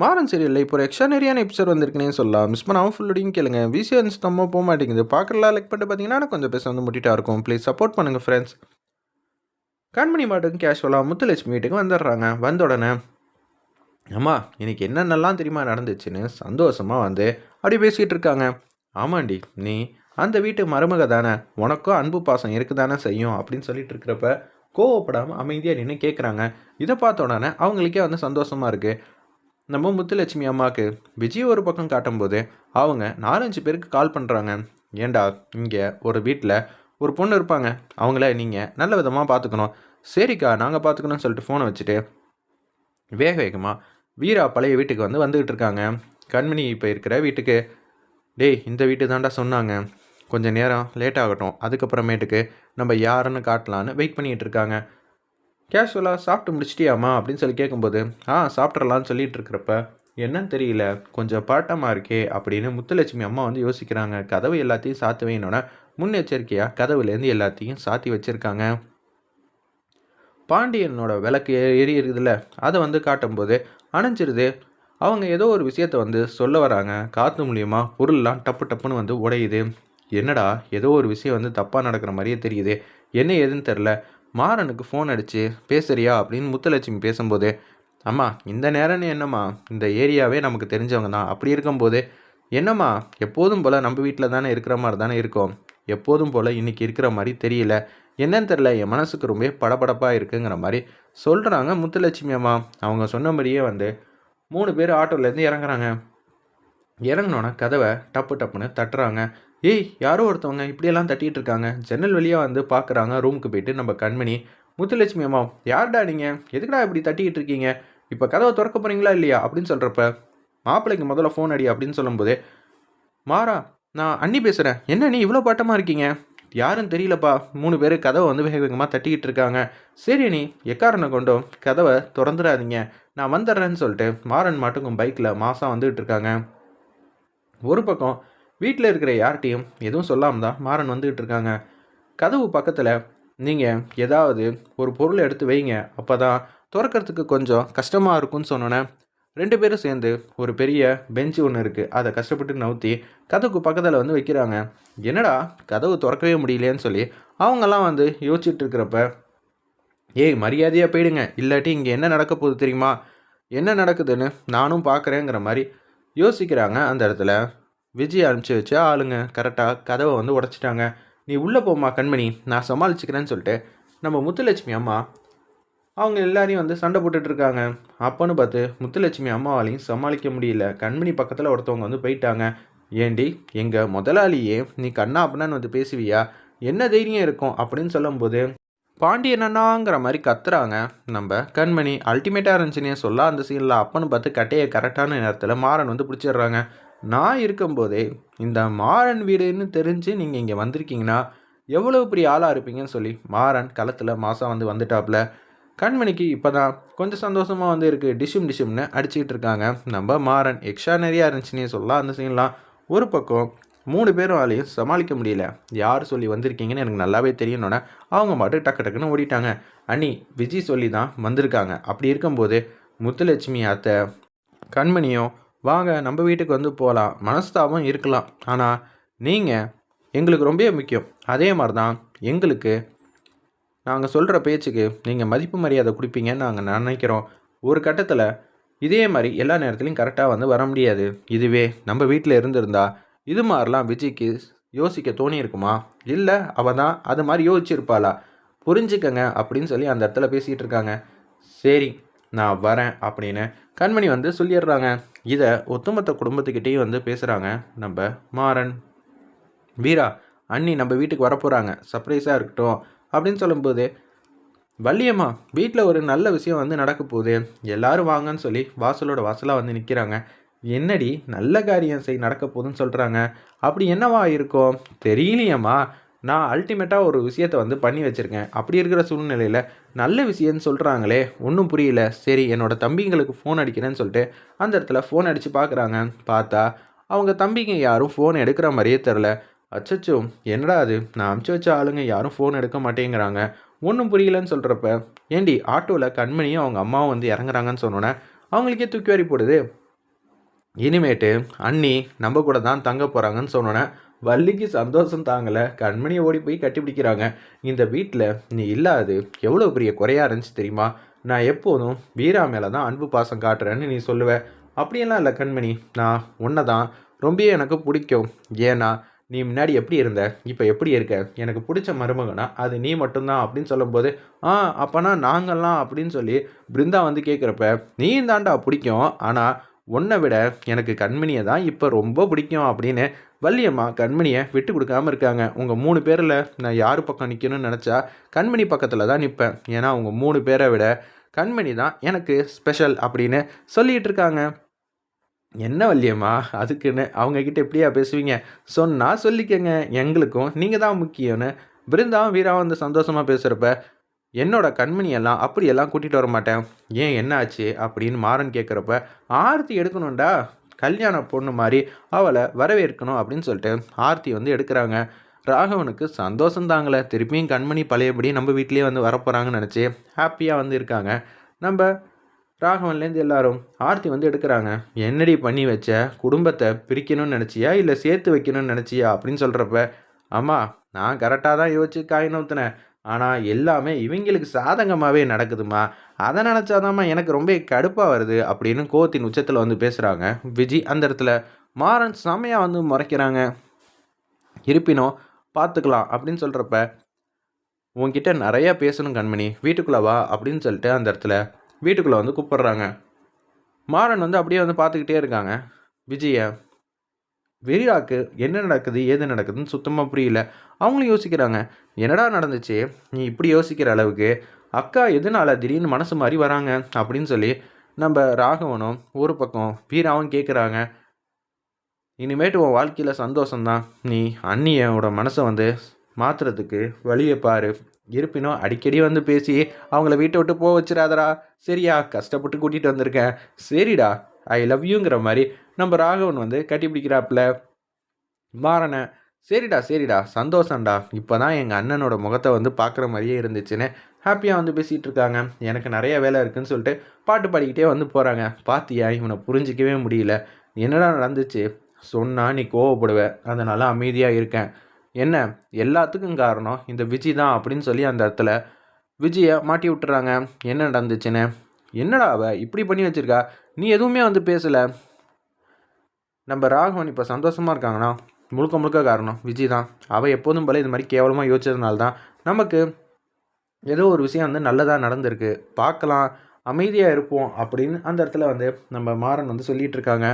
மாறன் சீரியலில் இப்போ ஒரு எக்ஸ்ட்ரானரியான எபிசோட் வந்திருக்குனே சொல்லலாம். மிஸ் பண்ணாமல் ஃபுல்லோடையும் கேளுங்க. விசியன்ஸ் நம்ம போக மாட்டேங்குது. பார்க்கலாம் லைக் பண்ணிட்டு பார்த்தீங்கன்னா எனக்கு கொஞ்சம் பேச வந்து முட்டிட்டா இருக்கும். ப்ளீஸ் சப்போர்ட் பண்ணுங்கள் ஃப்ரெண்ட்ஸ் கண்மணி மாட்டுக்கும் கேஷுவலாக முத்துலட்சுமி வீட்டுக்கு வந்துடுறாங்க. வந்த உடனே அம்மா இன்னைக்கு என்னென்னலாம் தெரியுமா நடந்துச்சுன்னு சந்தோஷமாக வந்து அப்படி பேசிகிட்டு இருக்காங்க. ஆமாண்டி நீ அந்த வீட்டு மருமக தானே. உனக்கும் அன்பு பாசம் இருக்கு தானே செய்யும்? அப்படின்னு சொல்லிட்டு இருக்கிறப்ப கோவப்படாமல் அமைதியாக நின்று கேட்குறாங்க இதை பார்த்த உடனே அவங்களுக்கே வந்து சந்தோஷமாக இருக்குது நம்ம முத்துலட்சுமி அம்மாவுக்கு விஜய் ஒரு பக்கம் காட்டும்போது அவங்க நாலஞ்சு பேருக்கு கால் பண்ணுறாங்க ஏண்டா இங்கே ஒரு வீட்டில் ஒரு பொண்ணு இருப்பாங்க. அவங்கள நீங்கள் நல்ல விதமாக பார்த்துக்கணும் சரிக்கா நாங்கள் பார்த்துக்கணும்னு சொல்லிட்டு ஃபோனை வச்சுட்டு வேக வேகமாக வீரா பழைய வீட்டுக்கு வந்து வந்துக்கிட்டு இருக்காங்க. கண்மணி இப்போ இருக்கிற வீட்டுக்கு. டேய் இந்த வீட்டு தாண்டா சொன்னாங்க. கொஞ்சம் நேரம் லேட் ஆகட்டும். அதுக்கப்புறமேட்டுக்கு நம்ம யாருன்னு காட்டலான்னு வெயிட் பண்ணிகிட்டு இருக்காங்க. கேஷுவலாக சாப்பிட்டு முடிச்சிட்டியாம்மா அப்படின்னு சொல்லி கேட்கும்போது ஆ சாப்பிட்றலான்னு சொல்லிட்டு இருக்கிறப்ப என்னன்னு தெரியல கொஞ்சம் பாட்டமாக இருக்கே அப்படின்னு முத்துலட்சுமி அம்மா வந்து யோசிக்கிறாங்க. கதவு எல்லாத்தையும் சாத்து வைனோட முன்னெச்சரிக்கையாக கதவுலேருந்து எல்லாத்தையும் சாத்தி வச்சுருக்காங்க. பாண்டியனோட விளக்கு எ- எரியுறதுல அதை வந்து காட்டும்போது அணைஞ்சிருது. அவங்க ஏதோ ஒரு விஷயத்த வந்து சொல்ல வராங்க. காற்று மூலியமாக பொருள்லாம் டப்பு டப்புன்னு வந்து உடையுது. என்னடா ஏதோ ஒரு விஷயம் வந்து தப்பாக நடக்கிற மாதிரியே தெரியுது. என்ன ஏதுன்னு தெரில. மாறனுக்கு ஃபோன் அடித்து பேசுறியா? அப்படின்னு முத்துலட்சுமி பேசும்போது அம்மா இந்த நேரம்னு என்னம்மா? இந்த ஏரியாவே நமக்கு தெரிஞ்சவங்க தான். அப்படி இருக்கும்போது என்னம்மா? எப்போதும் போல் நம்ம வீட்டில் தானே இருக்கிற மாதிரி தானே இருக்கோம். எப்போதும் போல் இன்றைக்கி இருக்கிற மாதிரி தெரியல. என்னன்னு தெரில என் மனசுக்கு ரொம்ப படபடப்பாக இருக்குங்கிற மாதிரி சொல்கிறாங்க முத்துலட்சுமி அம்மா. அவங்க சொன்ன மாதிரியே வந்து மூணு பேர் ஆட்டோலேருந்து இறங்குறாங்க. இறங்கினோன்னா கதவை டப்பு டப்புன்னு தட்டுறாங்க. ஏய் யாரோ ஒருத்தவங்க இப்படியெல்லாம் தட்டிட்டு இருக்காங்க ஜன்னல் வழியாக வந்து பார்க்குறாங்க. ரூமுக்கு போயிட்டு நம்ம கண்மணி முத்துலட்சுமி அம்மா யார்டா நீங்கள் எதுக்குடா இப்படி தட்டிக்கிட்டு இருக்கீங்க இப்போ கதவை திறக்க போகிறீங்களா இல்லையா? அப்படின்னு சொல்கிறப்ப மாப்பிள்ளைக்கு முதல்ல ஃபோன் அடி அப்படின்னு சொல்லும்போது மாறா நான் அண்ணி பேசுகிறேன் என்ன நீ இவ்வளோ பாட்டமாக இருக்கீங்க? யாருன்னு தெரியலப்பா. மூணு பேர் கதவை வந்து வேக வேகமாக தட்டிக்கிட்டு இருக்காங்க சரி நீ எக்காரனை கொண்டும் கதவை திறந்துடாதீங்க நான் வந்துடுறேன்னு சொல்லிட்டு மாறன் மாட்டுக்கும் பைக்கில் மாதம் வந்துகிட்டு இருக்காங்க ஒரு பக்கம் வீட்டில் இருக்கிற யார்கிட்டையும் எதுவும் சொல்லாமல் தான் மாறன் வந்துகிட்டு இருக்காங்க. கதவு பக்கத்தில் நீங்கள் ஏதாவது ஒரு பொருளை எடுத்து வைங்க. அப்போ தான் திறக்கறதுக்கு கொஞ்சம் கஷ்டமாக இருக்கும்னு சொன்னோன்னே ரெண்டு பேரும் சேர்ந்து ஒரு பெரிய பெஞ்சு ஒன்று இருக்குது அதை கஷ்டப்பட்டு நவுத்தி கதவுக்கு பக்கத்தில் வந்து வைக்கிறாங்க. என்னடா கதவு திறக்கவே முடியலையேன்னு சொல்லி அவங்கெல்லாம் வந்து யோசிச்சுட்டு இருக்கிறப்ப ஏய் மரியாதையாக போயிடுங்க. இல்லாட்டி இங்கே என்ன நடக்க போகுது தெரியுமா? என்ன நடக்குதுன்னு நானும் பார்க்குறேங்கிற மாதிரி யோசிக்கிறாங்க அந்த இடத்துல. விஜய் அனுப்பிச்சி வச்ச ஆளுங்க கரெக்டாக கதவை வந்து உடச்சிட்டாங்க. நீ உள்ளே போம்மா கண்மணி நான் சமாளிச்சுக்கிறேன்னு சொல்லிட்டு நம்ம முத்துலட்சுமி அம்மா அவங்க எல்லாரையும் வந்து சண்டை போட்டுட்டு இருக்காங்க. அப்போன்னு பார்த்து முத்துலட்சுமி அம்மாவாலையும் சமாளிக்க முடியல. கண்மணி பக்கத்தில் ஒருத்தவங்க வந்து போயிட்டாங்க. ஏண்டி எங்கள் முதலாளியே நீ கண்ணா அப்படின்னு வந்து பேசுவியா? என்ன தைரியம் இருக்கும் அப்படின்னு சொல்லும்போது பாண்டியனண்ணாங்கிற மாதிரி கத்துறாங்க. நம்ம கண்மணி அல்டிமேட்டாக இருந்துச்சுன்னே சொல்ல அந்த சீனில் அப்பன்னு பார்த்து கட்டையை கரெக்டான நேரத்தில் மாறன் வந்து பிடிச்சிடுறாங்க. நான் இருக்கும்போதே இந்த மாறன் வீடுன்னு தெரிஞ்சு நீங்கள் இங்கே வந்திருக்கீங்கன்னா எவ்வளோ பெரிய ஆளாக இருப்பீங்கன்னு சொல்லி மாறன் களத்தில் மாதம் வந்து வந்துட்டாப்புல. கண்மணிக்கு இப்போ தான் கொஞ்சம் சந்தோஷமாக வந்து இருக்குது டிஷும் டிஷும்னு அடிச்சுக்கிட்டு இருக்காங்க. நம்ம மாறன் எக்ஸ்ட்ரா நிறையா இருந்துச்சுன்னே சொல்லலாம். அந்த சீன்லாம் ஒரு பக்கம் மூணு பேரும் ஆளையும் சமாளிக்க முடியல. யார் சொல்லி வந்திருக்கீங்கன்னு எனக்கு நல்லாவே தெரியணுன்னே அவங்க மாட்டு டக்கு டக்குன்னு ஓடிட்டாங்க. அண்ணி விஜய் சொல்லி தான் வந்திருக்காங்க. அப்படி இருக்கும்போது முத்துலட்சுமி அத்தை கண்மணியும் வாங்க நம்ம வீட்டுக்கு வந்து போகலாம் மனஸ்தாபம் இருக்கலாம். ஆனால் நீங்கள் எங்களுக்கு ரொம்ப முக்கியம். அதே மாதிரி தான் எங்களுக்கு நாங்கள் சொல்கிற பேச்சுக்கு நீங்கள் மதிப்பு மரியாதை கொடுப்பீங்கன்னு நாங்கள் நினைக்கிறோம். ஒரு கட்டத்தில் இதே மாதிரி எல்லா நேரத்துலையும் கரெக்டாக வந்து வர முடியாது. இதுவே நம்ம வீட்டில் இருந்திருந்தா இது மாதிரிலாம் விஜய்க்கு யோசிக்க தோணியிருக்குமா? இல்லை அவள் தான் அது மாதிரி யோசிச்சிருப்பாளா? புரிஞ்சுக்கங்க அப்படின்னு சொல்லி அந்த இடத்துல பேசிகிட்டு இருக்காங்க. சரி நான் வரேன் அப்படின்னு கண்மணி வந்து சொல்லிடுறாங்க. இதை ஒத்துமொத்த குடும்பத்துக்கிட்டேயும் வந்து பேசுகிறாங்க நம்ம மாறன். வீரா அண்ணி நம்ம வீட்டுக்கு வரப்போகிறாங்க சர்ப்ரைஸாக இருக்கட்டும். அப்படின்னு சொல்லும்போது வள்ளியம்மா வீட்டில் ஒரு நல்ல விஷயம் வந்து நடக்க போகுது. எல்லோரும் வாங்கன்னு சொல்லி வாசலோட வாசலாக வந்து நிற்கிறாங்க என்னடி நல்ல காரியம் செய் நடக்க போகுதுன்னு சொல்கிறாங்க அப்படி என்னவா இருக்கும்? தெரியலையம்மா. நான் அல்டிமேட்டாக ஒரு விஷயத்தை வந்து பண்ணி வச்சுருக்கேன். அப்படி இருக்கிற சூழ்நிலையில் நல்ல விஷயம்னு சொல்கிறாங்களே ஒன்றும் புரியல. சரி என்னோடய தம்பிங்களுக்கு ஃபோன் அடிக்கிறேன்னு சொல்லிட்டு அந்த இடத்துல ஃபோன் அடித்து பார்க்குறாங்க பார்த்தா அவங்க தம்பிங்க யாரும் ஃபோன் எடுக்கிற மாதிரியே தெரில அச்சச்சோ என்னடா அது? நான் அமுச்சு வச்ச ஆளுங்க யாரும் ஃபோன் எடுக்க மாட்டேங்கிறாங்க. ஒன்றும் புரியலன்னு சொல்கிறப்ப ஏண்டி ஆட்டோவில் கண்மணியும் அவங்க அம்மாவும் வந்து இறங்குறாங்கன்னு சொன்னோன்னே அவங்களுக்கே தூக்கி வாரி போடுது. இனிமேட்டு அண்ணி நம்ம கூட தான் தங்க போகிறாங்கன்னு சொன்னோன்னே வள்ளிக்கு சந்தோஷம் தாங்கலை கண்மணியை ஓடி போய் கட்டி பிடிக்கிறாங்க இந்த வீட்டில் நீ இல்லாது எவ்வளோ பெரிய குறையாக இருந்துச்சு தெரியுமா? நான் எப்போதும் வீரா மேலே தான் அன்பு பாசம் காட்டுறேன்னு நீ சொல்லுவ. அப்படியெல்லாம் இல்லை கண்மணி. நான் உன்னை தான் ரொம்ப எனக்கு பிடிக்கும். ஏன்னா நீ முன்னாடி எப்படி இருந்த? இப்போ எப்படி இருக்க? எனக்கு பிடிச்ச மருமகனா? அது நீ மட்டும்தான் அப்படின்னு சொல்லும்போது ஆ அப்போனா நாங்கள்லாம் அப்படின்னு சொல்லி பிருந்தா வந்து கேட்குறப்ப நீ தாண்டா பிடிக்கும். ஆனால் உன்னை விட எனக்கு கண்மணியை தான் இப்போ ரொம்ப பிடிக்கும் அப்படின்னு வள்ளியம்மா கண்மணியை விட்டு கொடுக்காம இருக்காங்க. உங்கள் மூணு பேரில் நான் யார் பக்கம் நிற்கணும்னு நினச்சா கண்மணி பக்கத்தில் தான் நிற்பேன் ஏன்னா உங்கள் மூணு பேரை விட கண்மணி தான் எனக்கு ஸ்பெஷல் அப்படின்னு சொல்லிகிட்டு இருக்காங்க. என்ன வள்ளியம்மா அதுக்குன்னு அவங்கக்கிட்ட எப்படியா பேசுவீங்க? சொன்னால் சொல்லிக்கங்க. எங்களுக்கும் நீங்கள் தான் முக்கியம்னு. பிருந்தாவும் வீராவும் வந்து சந்தோஷமாக பேசுகிறப்ப என்னோட கண்மணியெல்லாம் அப்படியெல்லாம் கூட்டிகிட்டு வர மாட்டேன். ஏன் என்ன ஆச்சு அப்படின்னு மாறன் கேட்குறப்ப ஆர்த்தி எடுக்கணும்டா. கல்யாண பொண்ணு மாதிரி அவளை வரவேற்கணும் அப்படின்னு சொல்லிட்டு ஆர்த்தி வந்து எடுக்கிறாங்க. ராகவனுக்கு சந்தோஷம் தாங்களே திருப்பியும் கண்மணி பழையபடி நம்ம வீட்லேயே வந்து வரப்போகிறாங்கன்னு நினச்சி ஹாப்பியாக வந்து இருக்காங்க. நம்ம ராகவன்லேருந்து எல்லாரும் ஆர்த்தி வந்து எடுக்கிறாங்க. என்னடி பண்ணி வச்ச? குடும்பத்தை பிரிக்கணும்னு நினச்சியா? இல்லை சேர்த்து வைக்கணும்னு நினச்சியா? அப்படின்னு சொல்கிறப்ப ஆமாம் நான் கரெக்டாக தான் யோசிச்சு காயின் ஊற்றுனேன் ஆனால் எல்லாமே இவங்களுக்கு சாதகமாகவே நடக்குதுமா? அதை நினச்சாதாம்மா எனக்கு ரொம்ப கடுப்பாக வருது அப்படின்னு கோத்தின் உச்சத்தில் வந்து பேசுகிறாங்க விஜி அந்த இடத்துல மாறன் செமையாக வந்து முறைக்கிறாங்க. இருப்பினும் பார்த்துக்கலாம் அப்படின்னு சொல்கிறப்ப உங்ககிட்ட நிறையா பேசணும் கண்மணி. வீட்டுக்குள்ளே வா அப்படின்னு சொல்லிட்டு அந்த இடத்துல வீட்டுக்குள்ளே வந்து கூப்பிட்றாங்க. மாறன் வந்து அப்படியே வந்து பார்த்துக்கிட்டே இருக்காங்க. விஜயை வெறியாக்கு என்ன நடக்குது ஏது நடக்குதுன்னு சுத்தமாக புரியல. அவங்களும் யோசிக்கிறாங்க என்னடா நடந்துச்சு? நீ இப்படி யோசிக்கிற அளவுக்கு அக்கா எதனால் திடீர்னு மனசு மாதிரி வராங்க? அப்படின்னு சொல்லி நம்ம ராகவனும் ஒரு பக்கம் வீராவும் கேட்குறாங்க இனிமேட்டு உன் வாழ்க்கையில் சந்தோஷம்தான். நீ அண்ணியோட மனசை வந்து மாற்றுறதுக்கு வழியை பாரு. இருப்பினும் அடிக்கடி வந்து பேசி அவங்கள வீட்டை விட்டு போக வச்சிடாதடா. சரியா கஷ்டப்பட்டு கூட்டிகிட்டு வந்திருக்கேன். சரிடா ஐ லவ் யூங்கிற மாதிரி நம்ம ராகவன் வந்து கட்டி பிடிக்கிறாப்புல மாறனை சரிடா சரிடா சந்தோஷம்டா. இப்போ தான் எங்கள் அண்ணனோட முகத்தை வந்து பார்க்குற மாதிரியே இருந்துச்சுன்னு ஹாப்பியாக வந்து பேசிகிட்டு இருக்காங்க. எனக்கு நிறைய வேலை இருக்குதுன்னு சொல்லிட்டு பாட்டு பாடிக்கிட்டே வந்து போகிறாங்க பாத்தியா இவனை புரிஞ்சிக்கவே முடியல. என்னடா நடந்துச்சு? சொன்னால் நீ கோவப்படுவேன் அதனால் அமைதியாக இருக்கேன். என்ன எல்லாத்துக்கும் காரணம் இந்த விஜி தான் அப்படின்னு சொல்லி அந்த இடத்துல விஜயை மாட்டி விட்டுறாங்க. என்ன நடந்துச்சுன்னு? என்னடா அவ இப்படி பண்ணி வச்சுருக்கா? நீ எதுவுமே வந்து பேசலை. நம்ம ராகவன் இப்போ சந்தோஷமாக இருக்காங்கண்ணா. முழுக்க முழுக்க காரணம் விஜய் தான். அவள் எப்போதும் போல இது மாதிரி கேவலமாக யோசிச்சதுனால தான் நமக்கு ஏதோ ஒரு விஷயம் வந்து நல்லதாக நடந்திருக்கு. பார்க்கலாம் அமைதியாக இருப்போம் அப்படின்னு அந்த இடத்துல வந்து நம்ம மாறன் வந்து சொல்லிகிட்டு இருக்காங்க.